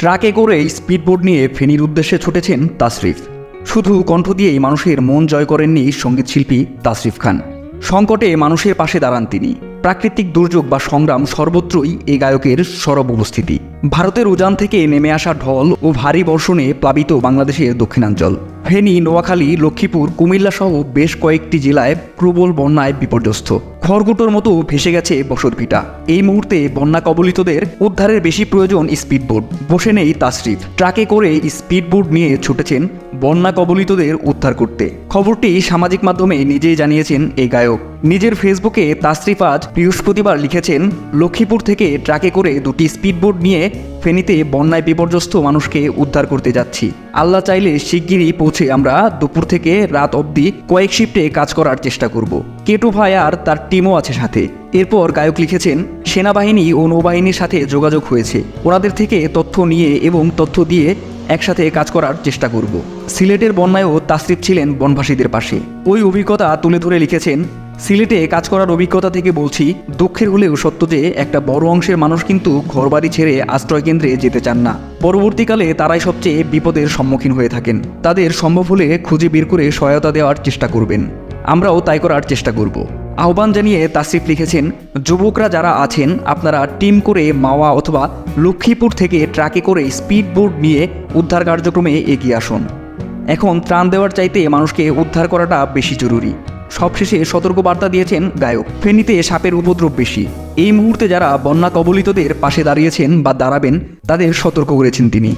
ট্রাকে করেই স্পিডবোর্ড নিয়ে ফেনীর উদ্দেশ্যে ছুটেছেন তাসরিফ। শুধু কণ্ঠ দিয়েই মানুষের মন জয় করেননি সংগীত শিল্পী তাসরিফ খান। সংকটে মানুষের পাশে দাঁড়ান তিনি। প্রাকৃতিক দুর্যোগ বা সংগ্রাম সর্বত্রই এ গায়কের সরব উপস্থিতি। ভারতের উজান থেকে নেমে আসা ঢল ও ভারী বর্ষণে প্লাবিত বাংলাদেশের দক্ষিণাঞ্চল। ফেনী, নোয়াখালী, লক্ষ্মীপুর, কুমিল্লা সহ বেশ কয়েকটি জেলায় প্রবল বন্যায় বিপর্যস্ত। খড়গুটোর মতো ভেসে গেছে বসতভিটা এই মুহূর্তে বন্যা কবলিতদের উদ্ধারের বেশি প্রয়োজন স্পিডবোট। বসে নেই তাসরিফ ট্রাকে করে স্পিডবোট নিয়ে ছুটেছেন বন্যা কবলিতদের উদ্ধার করতে। খবরটি সামাজিক মাধ্যমে নিজেই জানিয়েছেন এই গায়ক। নিজের ফেসবুকে তাসরিফ আজ বৃহস্পতিবার লিখেছেন, লক্ষ্মীপুর থেকে ট্রাকে করে দুটি স্পিডবোট নিয়ে ফেনীতে বন্যায় বিপর্যস্ত মানুষকে উদ্ধার করতে যাচ্ছি। আল্লাহ চাইলে শিগগিরই পৌঁছে আমরা দুপুর থেকে রাত অবধি কয়েক শিফটে কাজ করার চেষ্টা করব। কেটু ভাই আর তার টিমও আছে সাথে। এরপর গায়ক লিখেছেন, সেনাবাহিনী ও নৌবাহিনীর সাথে যোগাযোগ হয়েছে। ওনাদের থেকে তথ্য নিয়ে এবং তথ্য দিয়ে একসাথে কাজ করার চেষ্টা করব। সিলেটের বন্যায়ও তাসরিফ ছিলেন বনভাসীদের পাশে। ওই অভিজ্ঞতা তুলে ধরে লিখেছেন সিলেটে কাজ করার অভিজ্ঞতা থেকে বলছি, দুঃখের হলেও সত্য যে একটা বড় অংশের মানুষ কিন্তু ঘরবাড়ি ছেড়ে আশ্রয় কেন্দ্রে যেতে চান না। পরবর্তীকালে তারাই সবচেয়ে বিপদের সম্মুখীন হয়ে থাকেন। তাদের সম্ভব হলে খুঁজে বের করে সহায়তা দেওয়ার চেষ্টা করবেন। আমরাও তাই করার চেষ্টা করব। আহ্বান জানিয়ে তাসিফ লিখেছেন, যুবকরা যারা আছেন, আপনারা টিম করে মাওয়া অথবা লক্ষ্মীপুর থেকে ট্রাকে করে স্পিড বোট নিয়ে উদ্ধার কার্যক্রমে এগিয়ে আসুন। এখন ত্রাণ দেওয়ার চাইতে মানুষকে উদ্ধার করাটা বেশি জরুরি। সবশেষে সতর্কবার্তা দিয়েছেন গায়ক। ফেনীতে সাপের উপদ্রব বেশি। এই মুহূর্তে যারা বন্যা কবলিতদের পাশে দাঁড়িয়েছেন বা দাঁড়াবেন, তাদের সতর্ক করেছেন তিনি।